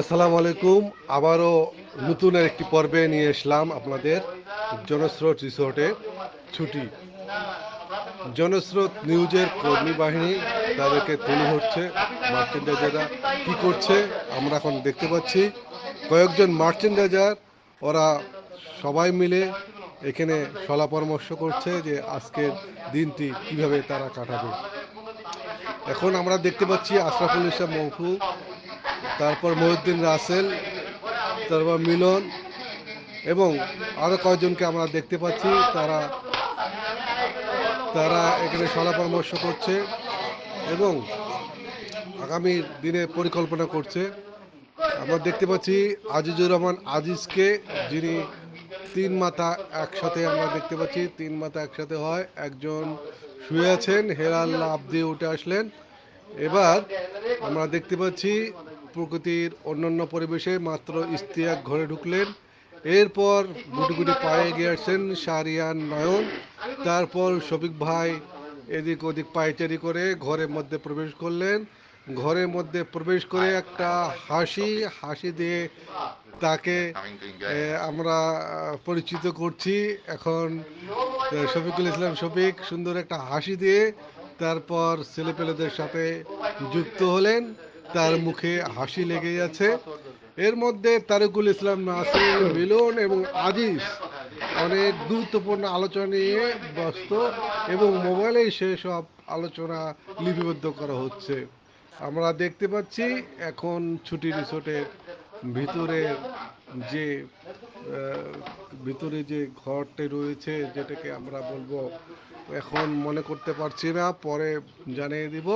আসসালামু আলাইকুম আবারও নতুন একটি পর্বে নিয়ে এসলাম আপনাদের জনস্রোত রিসোর্টে ছুটি। জনস্রোত নিউজের কর্মী বাহিনী তাদেরকে তুলে ধরছে মার্চেন্ডাইজাররা কি করছে, আমরা এখন দেখতে পাচ্ছি। কয়েকজন মার্চেন্ডাইজার ওরা সবাই মিলে এখানে সলা পরামর্শ করছে যে আজকের দিনটি কীভাবে তারা কাটাবে। এখন আমরা দেখতে পাচ্ছি আশরাফুল ইসলাম মহফু তারপর মহিউদ্দিন রাসেল, তারপর মিলন এবং আরও কয়েকজনকে আমরা দেখতে পাচ্ছি। তারা তারা এখানে সলা পরামর্শ করছে এবং আগামী দিনে পরিকল্পনা করছে। আমরা দেখতে পাচ্ছি আজিজুর রহমান আজিজকে, যিনি তিন মাথা একসাথে আমরা দেখতে পাচ্ছি, তিন মাথা একসাথে হয়, একজন শুয়ে আছেন, হেলাল লাভ দিয়ে উঠে আসলেন। এবার আমরা দেখতে পাচ্ছি প্রকৃতির অন্যান্য পরিবেশে মাত্র ইস্তিয়াক ঘরে ঢুকলেন। এরপর গুটি গুটি পায়ে গিয়েছেন শাহরিয়ান নয়ন তারপর শফিক ভাই এদিক ওদিক পায়চারি করে ঘরের মধ্যে প্রবেশ করলেন। ঘরের মধ্যে প্রবেশ করে একটা হাসি হাসি দিয়ে তাকে আমরা পরিচিত করছি। এখন শফিকুল ইসলাম শফিক সুন্দর একটা হাসি দিয়ে তারপর ছেলেপেলেদের সাথে যুক্ত হলেন। তার মুখে হাসি লেগে আছে এর মধ্যে তারকুল ইসলাম নাসির, মিলন এবং আজিজ অনেক গুরুত্বপূর্ণ আলোচনা নিয়ে ব্যস্ত এবং মোবাইলে সেসব আলোচনা লিপিবদ্ধ করা হচ্ছে। আমরা দেখতে পাচ্ছি এখন ছুটি রিসোর্টের ভিতরে যে ভিতরে যে ঘরটি রয়েছে যেটাকে আমরা বলব, এখন মনে করতে পারছি না, পরে জানিয়ে দিব।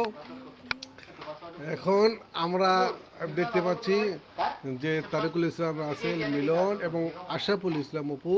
এখন আমরা দেখতে পাচ্ছি যে তারিকুল ইসলাম রাসেল মিলন এবং আশরাফুল ইসলাম অপু।